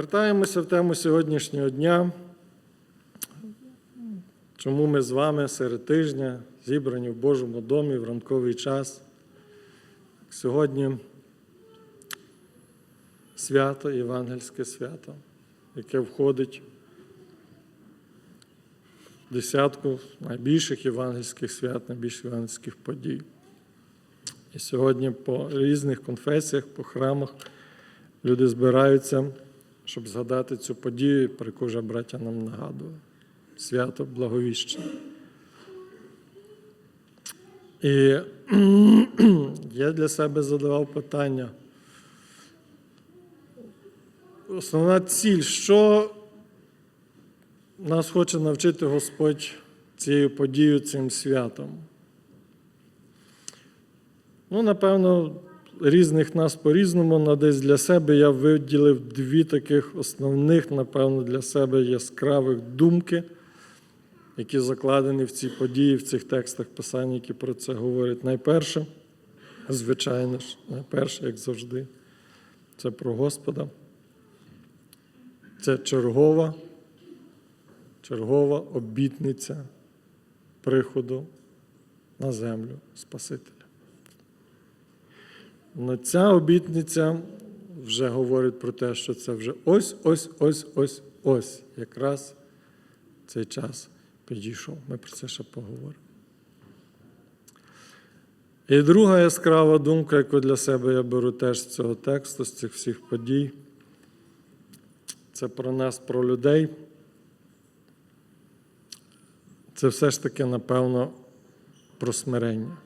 Вертаємося в тему сьогоднішнього дня. Чому ми з вами серед тижня зібрані в Божому домі в ранковий час? Сьогодні свято, євангельське свято, яке входить в десятку найбільших євангельських свят, найбільших євангельських подій. І сьогодні по різних конфесіях, по храмах люди збираються, щоб згадати цю подію, про яку вже браття нам нагадували. Свято Благовіщення. І я для себе задавав питання. Основна ціль, що нас хоче навчити Господь цією подією, цим святом. Ну, напевно, різних нас по-різному, але десь для себе я виділив дві таких основних, напевно, для себе яскравих думки, які закладені в ці події, в цих текстах Писання, які про це говорять. Найперше, звичайно ж, найперше, як завжди, це про Господа. Це чергова, чергова обітниця приходу на землю Спасителя. Но ця обітниця вже говорить про те, що це вже ось, ось, ось, ось, ось якраз цей час підійшов. Ми про це ще поговоримо. І друга яскрава думка, яку для себе я беру теж з цього тексту, з цих всіх подій, це про нас, про людей. Це все ж таки, напевно, про смирення.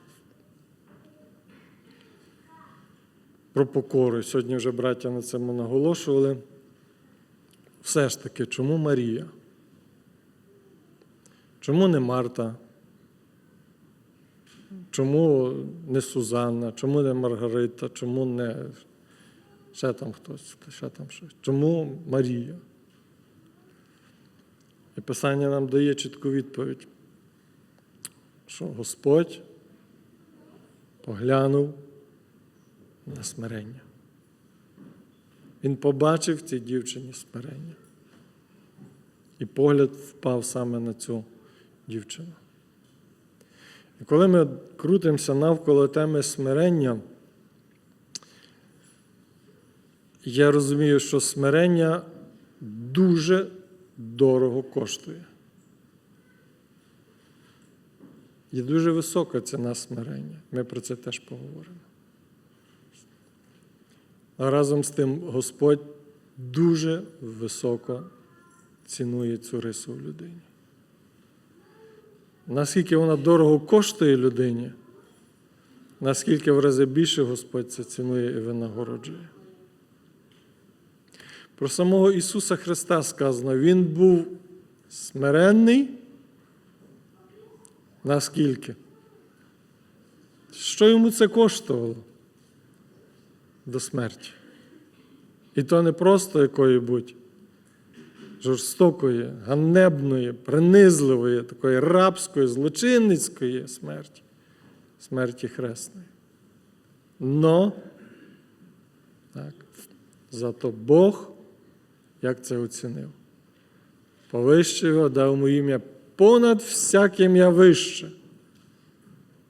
Про покору. Сьогодні вже браття на цьому наголошували. Все ж таки, чому Марія? Чому не Марта? Чому не Сузанна? Чому не Маргарита? Чому не ще там хтось, ще там щось? Чому Марія? І Писання нам дає чітку відповідь, що Господь поглянув на смирення. Він побачив в цій дівчині смирення. І погляд впав саме на цю дівчину. І коли ми крутимося навколо теми смирення, я розумію, що смирення дуже дорого коштує. Є дуже висока ціна смирення. Ми про це теж поговоримо. А разом з тим Господь дуже високо цінує цю рису в людині. Наскільки вона дорого коштує людині, наскільки в рази більше Господь це цінує і винагороджує. Про самого Ісуса Христа сказано, Він був смиренний. Наскільки? Що йому це коштувало? До смерті. І то не просто якої-будь жорстокої, ганебної, принизливої, такої рабської, злочинницької смерті, смерті хресної. Но, так, зато Бог, як це оцінив, повищив його, дав йому ім'я понад всяке ім'я вище,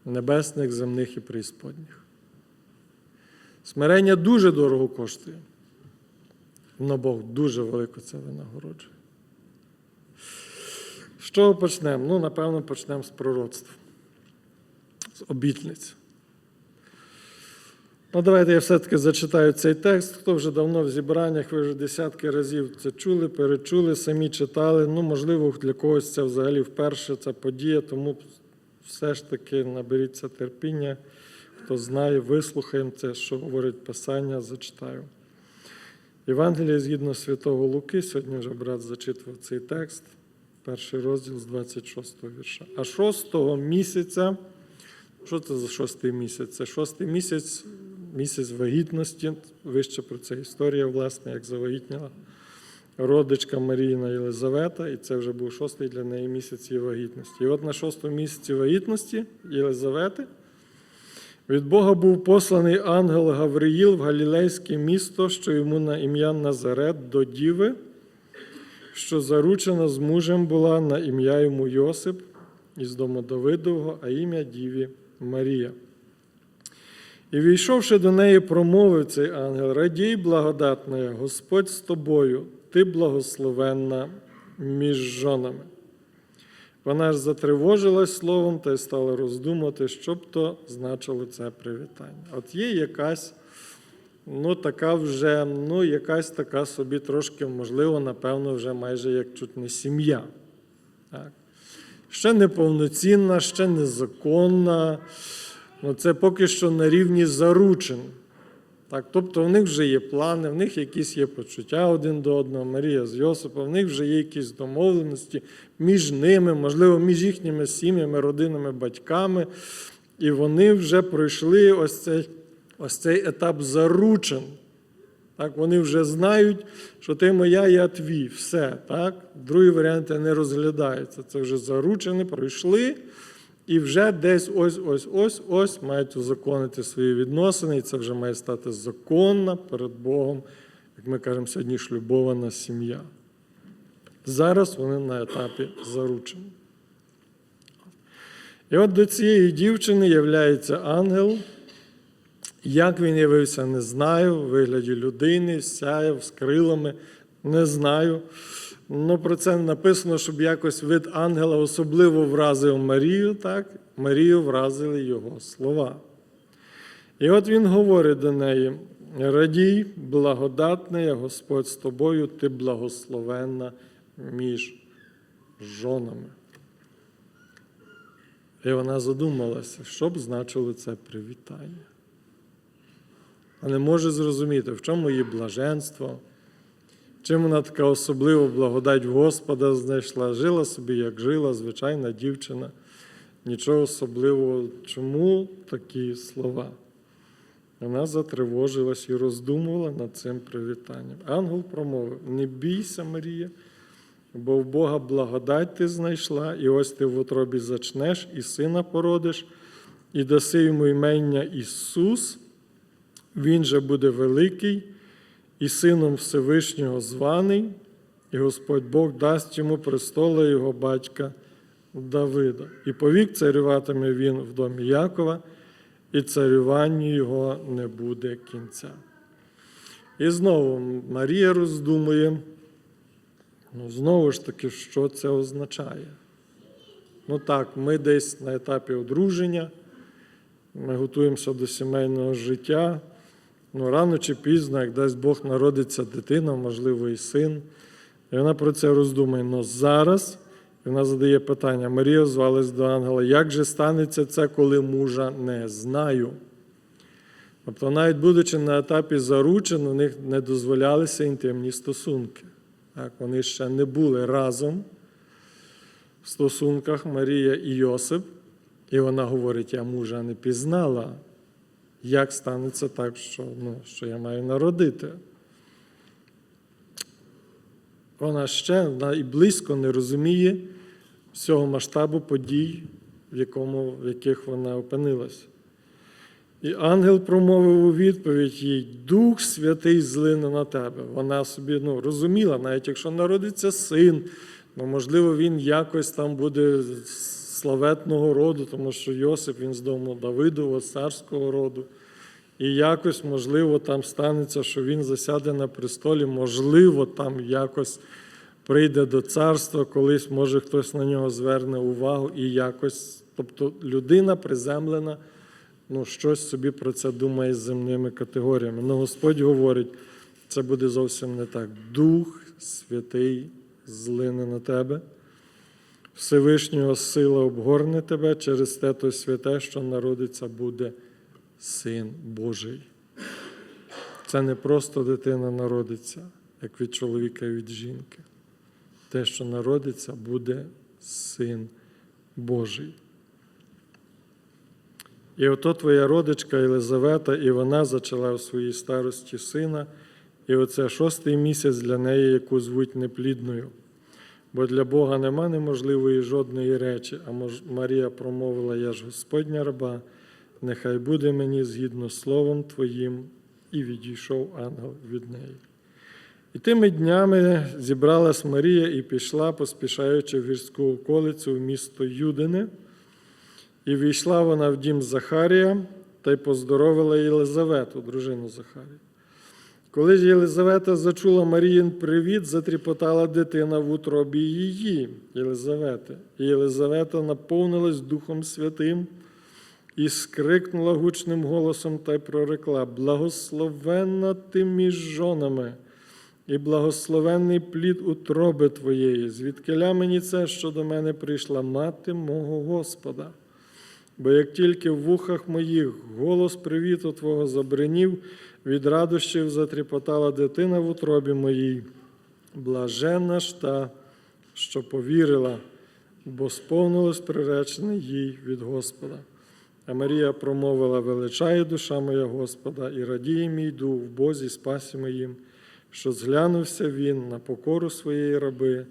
небесних, земних і преісподніх. Смирення дуже дорого коштує, але Бог дуже велико це винагороджує. З чого почнемо? Ну, напевно, почнемо з пророцтва, з обітниць. Ну, давайте я все-таки зачитаю цей текст. Хто вже давно в зібраннях, ви вже десятки разів це чули, перечули, самі читали. Ну, можливо, для когось це взагалі вперше ця подія, тому все ж таки наберіться терпіння. Хто знає, вислухаємо це, що говорить Писання, зачитаю. Євангеліє згідно Святого Луки, сьогодні вже брат зачитував цей текст, перший розділ з 26 вірша. А шостого місяця, що це за шостий місяць? Це шостий місяць, місяць вагітності. Вище про це історія, власне, як завагітніла родичка Маріїна Єлизавета, і це вже був шостий для неї місяць її вагітності. І от на шостому місяці вагітності Єлизавети Від Бога був посланий ангел Гавриїл в Галілейське місто, що йому на ім'я Назарет до Діви, що заручена з мужем була на ім'я йому Йосип із дому Давидового, а ім'я Діві Марія. І війшовши до неї, промовив цей ангел: Радій, благодатна, Господь з тобою, ти благословенна між жонами. Вона ж затривожилась словом та й стала роздумувати, що б то значило це привітання. От є якась, ну, така вже, ну, якась така собі трошки, можливо, напевно, вже майже як чуть не сім'я. Так. Ще не повноцінна, ще незаконна. Ну, це поки що на рівні заручин. Так, тобто в них вже є плани, в них якісь є почуття один до одного, Марія з Йосипом, в них вже є якісь домовленості між ними, можливо, між їхніми сім'ями, родинами, батьками. І вони вже пройшли ось цей, ось цей етап заручин. Так, вони вже знають, що ти моя, я твій. Все. Так? Другі варіанти не розглядаються. Це вже заручені, пройшли. І вже десь ось ось ось ось мають узаконити свої відносини, і це вже має стати законна перед Богом, як ми кажемо сьогодні, шлюбована сім'я. Зараз вони на етапі заручені. І от до цієї дівчини являється ангел. Як він явився, не знаю. В вигляді людини, сяяв з крилами, не знаю. Ну, про це написано, щоб якось вид ангела особливо вразив Марію, так? Марію вразили його слова. І от він говорить до неї: радій, благодатна, я Господь з тобою, ти благословенна між жонами. І вона задумалася, що б значило це привітання. А не може зрозуміти, в чому її блаженство. Чим вона така особлива благодать Господа знайшла? Жила собі, як жила, звичайна дівчина. Нічого особливого. Чому такі слова? Вона затривожилась і роздумувала над цим привітанням. Ангел промовив: Не бійся, Марія, бо в Бога благодать ти знайшла, і ось ти в утробі зачнеш, і сина породиш, і даси йому імення Ісус. Він же буде великий і сином Всевишнього званий, і Господь Бог дасть йому престола його батька Давида. І повік царюватиме він в домі Якова, і царюванню його не буде кінця. І знову Марія роздумує, ну, знову ж таки, що це означає. Ну так, ми десь на етапі одруження, ми готуємося до сімейного життя. Ну, рано чи пізно, як дасть Бог народиться дитина, можливо, і син. І вона про це роздумує. Но зараз вона задає питання: Марія звалась до ангела, як же станеться це, коли мужа не знаю? Тобто, навіть будучи на етапі заручин, у них не дозволялися інтимні стосунки. Так, Вони ще не були разом в стосунках Марія і Йосип. І вона говорить: я мужа не пізнала як станеться так, що, ну, що я маю народити. Вона ще і близько не розуміє всього масштабу подій, в, якому, в яких вона опинилась. І ангел промовив у відповідь їй: Дух Святий злине на тебе. Вона собі ну, розуміла, навіть якщо народиться син, ну, можливо, він якось там буде славетного роду, тому що Йосип він з дому Давидового, царського роду. І якось, можливо, там станеться, що він засяде на престолі, можливо, там якось прийде до царства, колись, може, хтось на нього зверне увагу і якось. Тобто людина приземлена, ну, щось собі про це думає з земними категоріями. Ну, Господь говорить, це буде зовсім не так. Дух Святий злине на тебе. Всевишнього сила обгорне тебе через те то святе, що народиться, буде Син Божий. Це не просто дитина народиться, як від чоловіка і від жінки. Те, що народиться, буде Син Божий. І ото твоя родичка Єлизавета, і вона зачала в своїй старості сина, і оце шостий місяць для неї, яку звуть неплідною. Бо для Бога нема неможливої жодної речі, а Марія промовила: Я ж Господня раба, нехай буде мені згідно словом Твоїм, і відійшов ангел від неї. І тими днями зібралась Марія і пішла, поспішаючи в гірську околицю в місто Юдине, і війшла вона в дім Захарія та й поздоровила Єлизавету, дружину Захарія. Коли ж Єлизавета зачула Маріїн привіт, затріпотала дитина в утробі її, Єлизавети. І Єлизавета наповнилась Духом Святим і скрикнула гучним голосом та й прорекла: Благословенна ти між жонами, і благословенний плід утроби твоєї, звідкиля мені це, що до мене прийшла мати мого Господа. Бо як тільки в вухах моїх голос привіту Твого забринів, від радощів затріпотала дитина в утробі моїй. Блаженна ж та, що повірила, бо сповнилось приречене їй від Господа. А Марія промовила: величає душа моя Господа, і радіє мій дух в Бозі спасі моїм, що зглянувся він на покору своєї раби,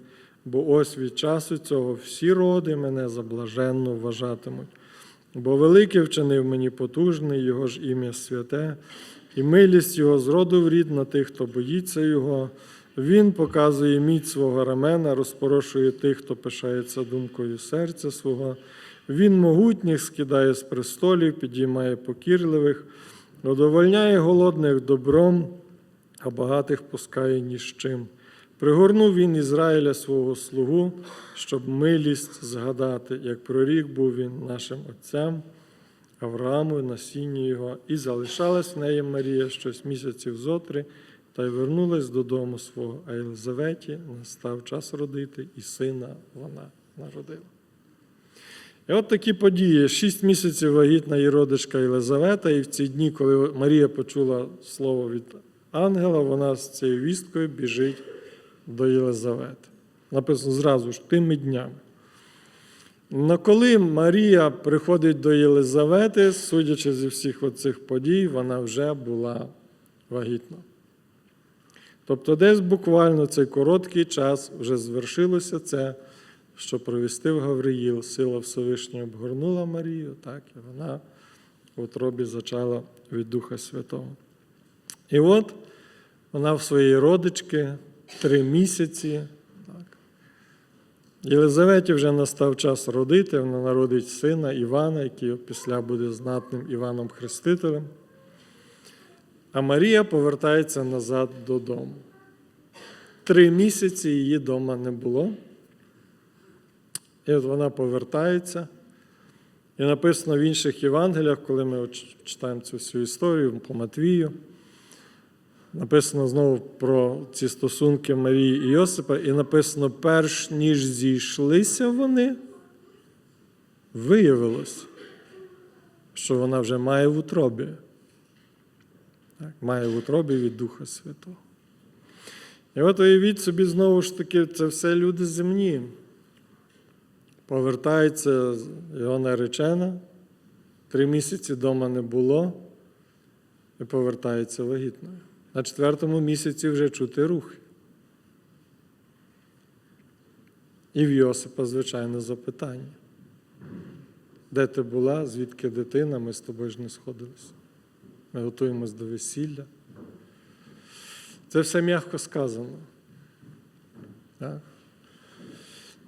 бо ось від часу цього всі роди мене за блаженну вважатимуть. Бо велике вчинив мені потужний, його ж ім'я святе, і милість його з роду в рід на тих, хто боїться його. Він показує міць свого рамена, розпорошує тих, хто пишається думкою серця свого. Він могутніх скидає з престолів, підіймає покірливих, задовольняє голодних добром, а багатих пускає ні з чим. Пригорнув він Ізраїля свого слугу, щоб милість згадати, як прорік був він нашим отцям, Аврааму, насінню його, і залишалась в неї Марія щось місяців зотри, та й вернулась додому свого, а Єлизаветі настав час родити, і сина вона народила. І от такі події. Шість місяців вагітна її родичка Єлизавета, і в ці дні, коли Марія почула слово від ангела, вона з цією вісткою біжить до Єлизавети. Написано зразу ж тими днями. Но коли Марія приходить до Єлизавети, судячи зі всіх оцих подій, вона вже була вагітна. Тобто, десь буквально цей короткий час вже звершилося це, що провістив Гавриїл, сила Всевишнього обгорнула Марію, так, і вона в утробі зачала від Духа Святого. І от вона в своїй родички три місяці. Так. Єлизаветі вже настав час родити, вона народить сина Івана, який після буде знатним Іваном Хрестителем. А Марія повертається назад додому. Три місяці її вдома не було. І от вона повертається. І написано в інших Євангеліях, коли ми читаємо цю всю історію по Матвію. Написано знову про ці стосунки Марії і Йосипа, і написано, перш ніж зійшлися вони, виявилось, що вона вже має в утробі. Так, Має в утробі від Духа Святого. І от уявіть собі, знову ж таки, це все люди земні. Повертається його наречена, три місяці вдома не було, і повертається вагітною. На четвертому місяці вже чути рухи. І в Йосипа, звичайно, запитання. Де ти була, звідки дитина, ми з тобою ж не сходилися. Ми готуємось до весілля. Це все м'яко сказано. Так?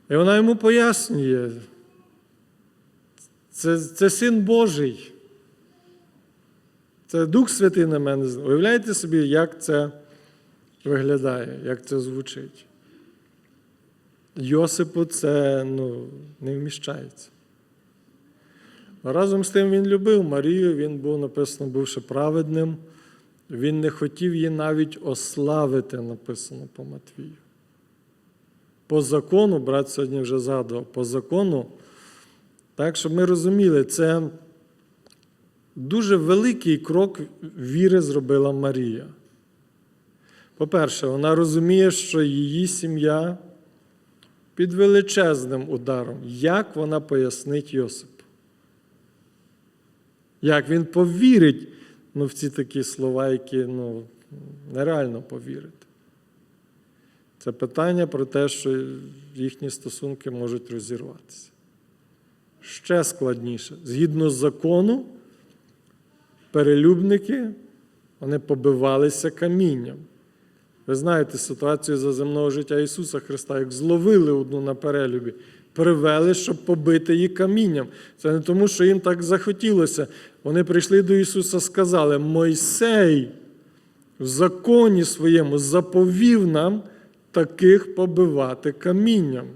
І вона йому пояснює, це, це син Божий. Це Дух Святий на мене. Уявляєте собі, як це виглядає, як це звучить? Йосипу це ну, не вміщається. Разом з тим він любив Марію, він був написано, бувши праведним. Він не хотів її навіть ославити, написано по Матвію. По закону, брат сьогодні вже згадував, по закону, так, щоб ми розуміли, це дуже великий крок віри зробила Марія. По-перше, вона розуміє, що її сім'я під величезним ударом. Як вона пояснить Йосипу? Як він повірить ну, в ці такі слова, які ну, нереально повірити? Це питання про те, що їхні стосунки можуть розірватися. Ще складніше. Згідно з закону, перелюбники вони побивалися камінням. Ви знаєте ситуацію за земного життя Ісуса Христа, як зловили одну на перелюбі, привели, щоб побити її камінням. Це не тому, що їм так захотілося. Вони прийшли до Ісуса, сказали: Мойсей в законі своєму заповів нам таких побивати камінням.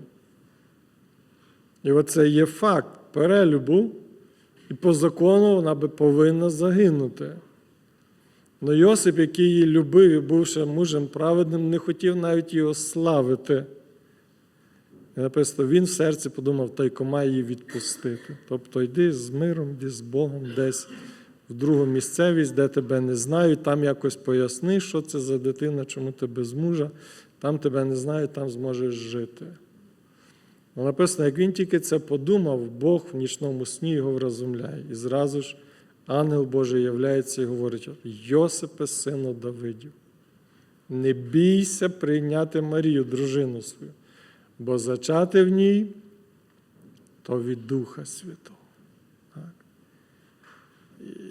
І оце є факт перелюбу, і по закону вона би повинна загинути. Но Йосип, який її любив і був мужем праведним, не хотів навіть його славити. І написано, він в серці подумав, та й кома її відпустити. Тобто йди з миром, йди з Богом десь в другу місцевість, де тебе не знають, там якось поясни, що це за дитина, чому ти без мужа, там тебе не знають, там зможеш жити. Ну, написано, як він тільки це подумав, Бог в нічному сні його вразумляє. І зразу ж ангел Божий являється і говорить: Йосипе, сину Давидів, не бійся прийняти Марію, дружину свою, бо зачати в ній то від Духа Святого.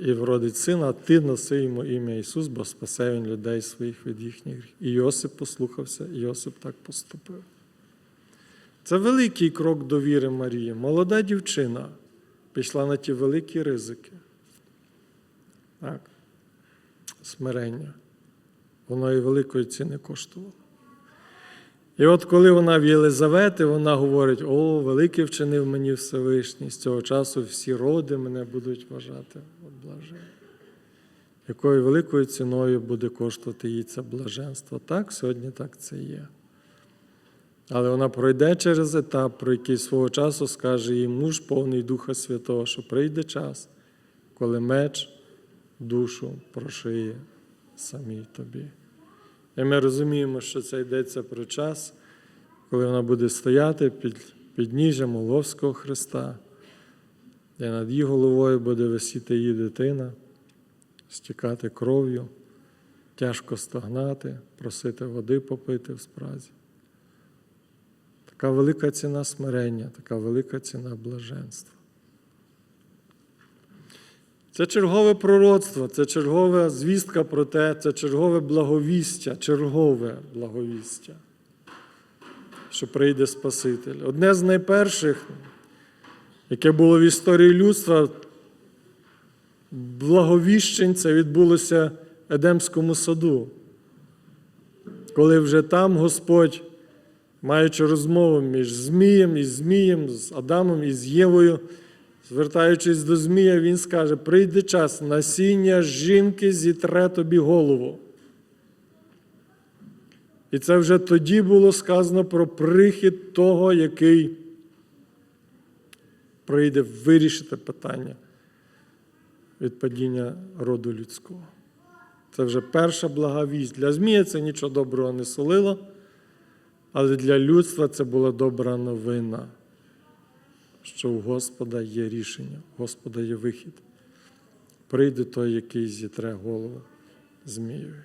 І вродить сина, а ти носи йому ім'я Ісус, бо спасе він людей своїх від їхніх гріхів. І Йосип послухався, і Йосип так поступив. Це великий крок довіри Марії. Молода дівчина пішла на ті великі ризики. Так. Смирення. Воно і великої ціни коштувало. І от коли вона в Єлизавети, вона говорить: о, великий вчинив мені Всевишній, з цього часу всі роди мене будуть вважати блаженним. Якою великою ціною буде коштувати їй це блаженство? Так, сьогодні так це є. Але вона пройде через етап, про який свого часу скаже їй муж повний Духа Святого, що прийде час, коли меч душу прошиє самій тобі. І ми розуміємо, що це йдеться про час, коли вона буде стояти під підніжжям Оловського Христа, де над її головою буде висіти її дитина, стікати кров'ю, тяжко стогнати, просити води попити в спразі. Така велика ціна смирення, така велика ціна блаженства. Це чергове пророцтво, це чергова звістка про те, це чергове благовістя, чергове благовістя, що прийде Спаситель. Одне з найперших, яке було в історії людства, благовіщень, це відбулося в Едемському саду, коли вже там Господь, маючи розмову між Змієм і Змієм, з Адамом і з Євою, Звертаючись до Змія, він скаже: прийде час, насіння жінки зітре тобі голову. І це вже тоді було сказано про прихід того, який прийде вирішити питання від падіння роду людського. Це вже перша блага вість. Для Змія це нічого доброго не солило, але для людства це була добра новина що у Господа є рішення, у Господа є вихід. Прийде той, який зітре голову Змієві.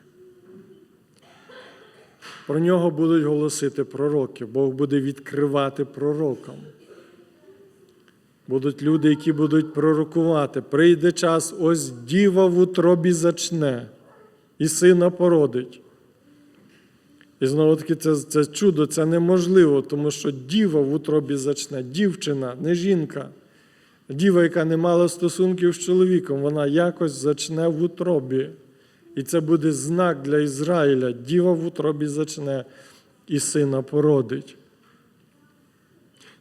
Про нього будуть голосити пророки, Бог буде відкривати пророкам. Будуть люди, які будуть пророкувати. Прийде час, ось діва в утробі зачне, і сина породить. І знову таки, це, це чудо, це неможливо, тому що діва в утробі зачне, дівчина, не жінка. Діва, яка не мала стосунків з чоловіком, вона якось зачне в утробі. І це буде знак для Ізраїля. Діва в утробі зачне і сина породить.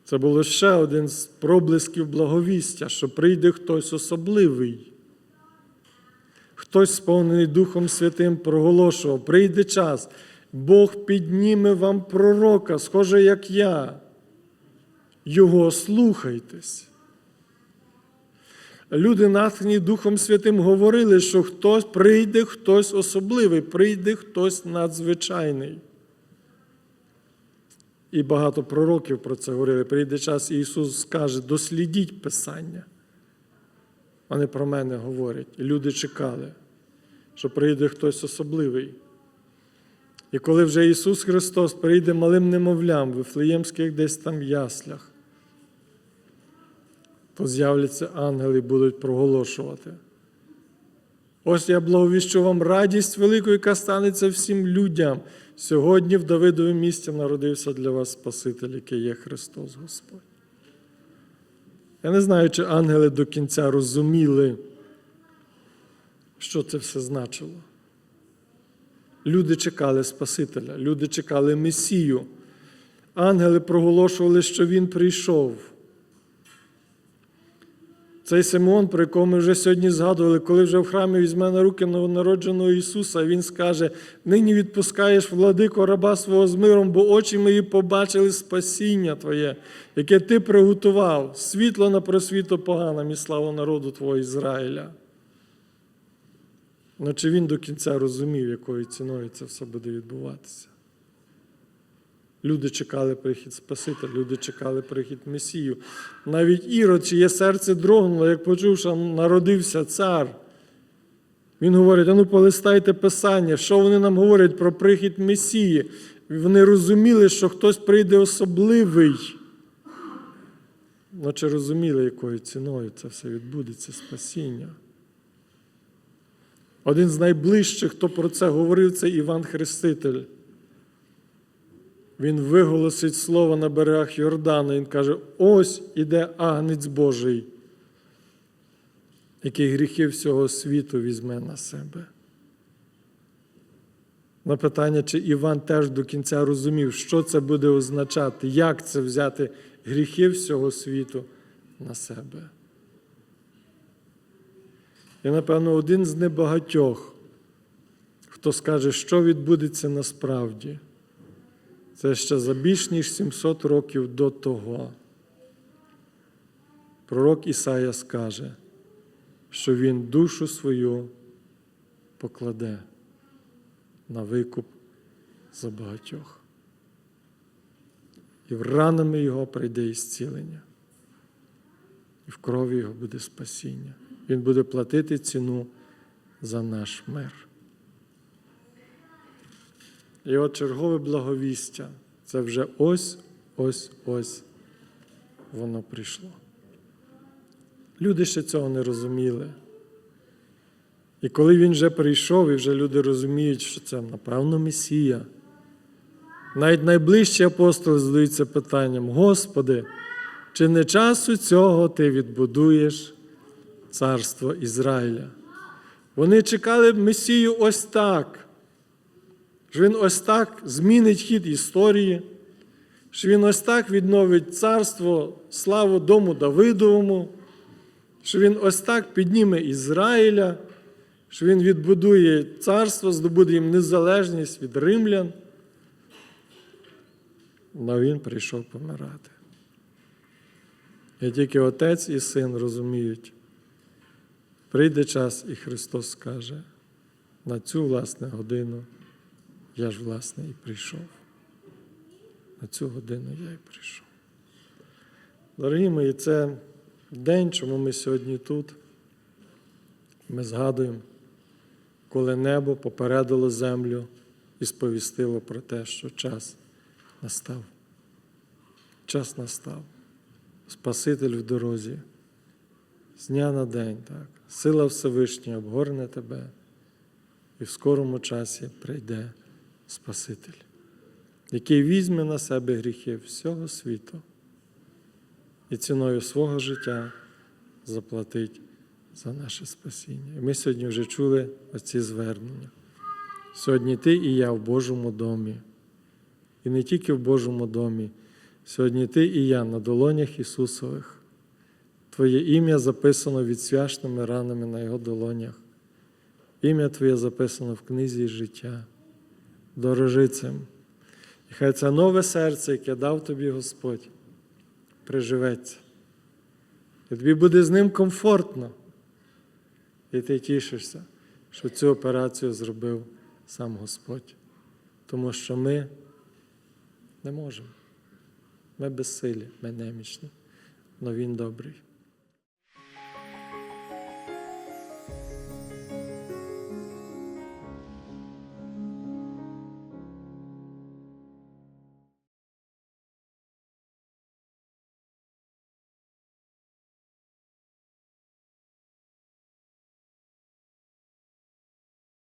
Це було ще один з проблисків благовістя, що прийде хтось особливий. Хтось, сповнений Духом Святим, проголошував, прийде час. Бог підніме вам пророка, схоже, як я. Його слухайтесь. Люди, натхнені Духом Святим, говорили, що хтось прийде хтось особливий, прийде хтось надзвичайний. І багато пророків про це говорили. Прийде час, і Ісус скаже: дослідіть Писання. Вони про мене говорять. І люди чекали, що прийде хтось особливий. І коли вже Ісус Христос прийде малим немовлям в Вифлеємських десь там яслях, то з'являться ангели і будуть проголошувати. Ось я благовіщу вам радість велику, яка станеться всім людям. Сьогодні в Давидовому місті народився для вас Спаситель, який є Христос Господь. Я не знаю, чи ангели до кінця розуміли, що це все значило. Люди чекали Спасителя, люди чекали Месію. Ангели проголошували, що Він прийшов. Цей Симон, про якого ми вже сьогодні згадували, коли вже в храмі візьме на руки новонародженого Ісуса, Він скаже: нині відпускаєш владико раба свого з миром, бо очі мої побачили спасіння Твоє, яке Ти приготував, світло на просвіту поганам і славу народу Твого Ізраїля. Ну, чи він до кінця розумів, якою ціною це все буде відбуватися? Люди чекали прихід Спасителя, люди чекали прихід Месію. Навіть Ірод, чиє серце дрогнуло, як почув, що народився цар. Він говорить: а ну полистайте Писання, що вони нам говорять про прихід Месії. Вони розуміли, що хтось прийде особливий. Ну, чи розуміли, якою ціною це все відбудеться, спасіння? Один з найближчих, хто про це говорив, це Іван Хреститель. Він виголосить слово на берегах Йордана. Він каже: ось іде агнець Божий, який гріхи всього світу візьме на себе. На питання, чи Іван теж до кінця розумів, що це буде означати, як це взяти гріхи всього світу на себе. І, напевно, один з небагатьох, хто скаже, що відбудеться насправді. Це ще за більш ніж 700 років до того. Пророк Ісая скаже, що Він душу свою покладе на викуп за багатьох. І в ранами Його прийде ісцілення, і в крові Його буде спасіння. Він буде платити ціну за наш мир. І от чергове благовістя це вже ось, ось, ось воно прийшло. Люди ще цього не розуміли. І коли він вже прийшов, і вже люди розуміють, що це, напевно, Месія. Навіть найближчі апостоли задаються питанням: Господи, чи не часу цього ти відбудуєш царство Ізраїля? Вони чекали Месію ось так що він ось так змінить хід історії, що він ось так відновить царство, славу дому Давидовому, що він ось так підніме Ізраїля, що він відбудує царство, здобуде їм незалежність від римлян. Але він прийшов помирати. І тільки Отець і Син розуміють, прийде час, і Христос скаже на цю власне годину. Я ж, власне, і прийшов. На цю годину я і прийшов. Дорогі мої, це день, чому ми сьогодні тут. Ми згадуємо, коли небо попередило землю і сповістило про те, що час настав. Час настав. Спаситель в дорозі. З дня на день, так. Сила Всевишня обгорне тебе, і в скорому часі прийде. Спаситель, який візьме на себе гріхи всього світу і ціною свого життя заплатить за наше спасіння. І ми сьогодні вже чули оці звернення. Сьогодні ти і я в Божому домі. І не тільки в Божому домі, сьогодні ти і я на долонях Ісусових. Твоє ім'я записано відсвяшними ранами на Його долонях. Ім'я Твоє записано в книзі життя дорожи цим. І хай це нове серце, яке дав тобі Господь, приживеться. І тобі буде з ним комфортно. І ти тішишся, що цю операцію зробив сам Господь. Тому що ми не можемо. Ми безсилі, ми немічні, але Він добрий.